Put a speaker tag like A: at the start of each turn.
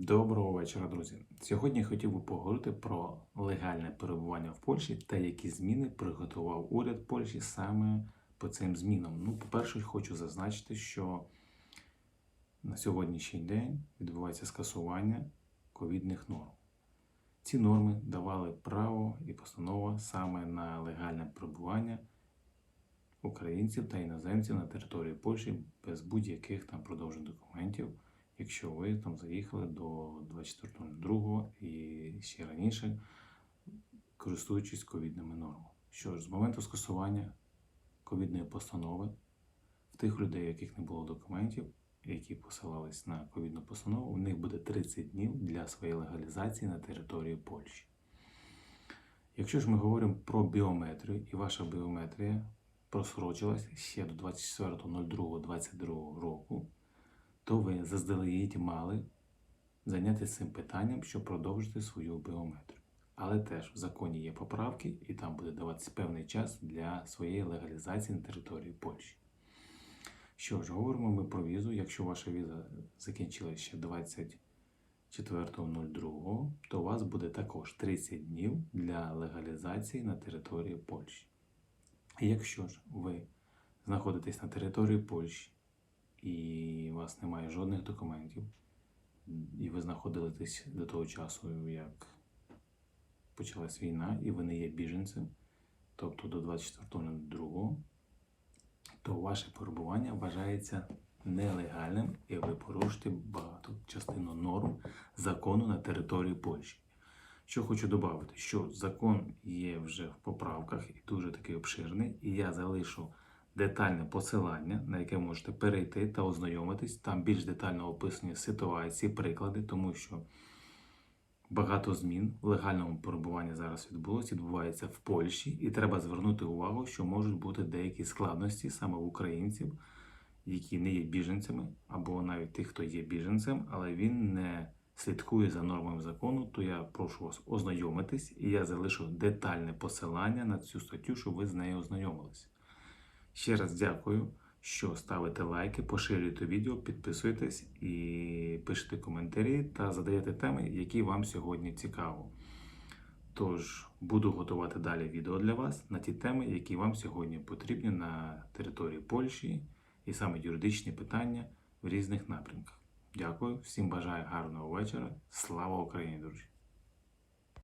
A: Доброго вечора, друзі. Сьогодні хотів би поговорити про легальне перебування в Польщі та які зміни приготував уряд Польщі саме по цим змінам. Ну, по-перше, хочу зазначити, що на сьогоднішній день відбувається скасування ковідних норм. Ці норми давали право і постанова саме на легальне перебування українців та іноземців на території Польщі без будь-яких там продовжених документів якщо ви там заїхали до 24.02 і ще раніше, користуючись ковідними нормами. Що ж, з моменту скасування ковідної постанови в тих людей, яких не було документів, які посилались на ковідну постанову, у них буде 30 днів для своєї легалізації на території Польщі. Якщо ж ми говоримо про біометрію, і ваша біометрія просрочилась ще до 24.02.22 року, то ви заздалегідь мали зайнятися цим питанням, щоб продовжити свою біометрію. Але теж в законі є поправки, і там буде даватися певний час для своєї легалізації на території Польщі. Що ж, говоримо ми про візу. Якщо ваша віза закінчилася ще 24.02, то у вас буде також 30 днів для легалізації на території Польщі. І якщо ж ви знаходитесь на території Польщі, і у вас немає жодних документів, і ви знаходились до того часу, як почалась війна, і ви не є біженцем, тобто до 24.02, то ваше перебування вважається нелегальним і ви порушите багато частину норм закону на території Польщі. Що хочу додати, що закон є вже в поправках і дуже такий обширний, і я залишу детальне посилання, на яке можете перейти та ознайомитись. Там більш детально описані ситуації, приклади, тому що багато змін в легальному перебуванні зараз відбулося, відбувається в Польщі, і треба звернути увагу, що можуть бути деякі складності саме в українців, які не є біженцями, або навіть тих, хто є біженцем, але він не слідкує за нормами закону, то я прошу вас ознайомитись, і я залишу детальне посилання на цю статтю, щоб ви з нею ознайомилися. Ще раз дякую, що ставите лайки, поширюєте відео, підписуйтесь і пишете коментарі та задаєте теми, які вам сьогодні цікаво. Тож буду готувати далі відео для вас на ті теми, які вам сьогодні потрібні на території Польщі і саме юридичні питання в різних напрямках. Дякую, всім бажаю гарного вечора. Слава Україні, друзі!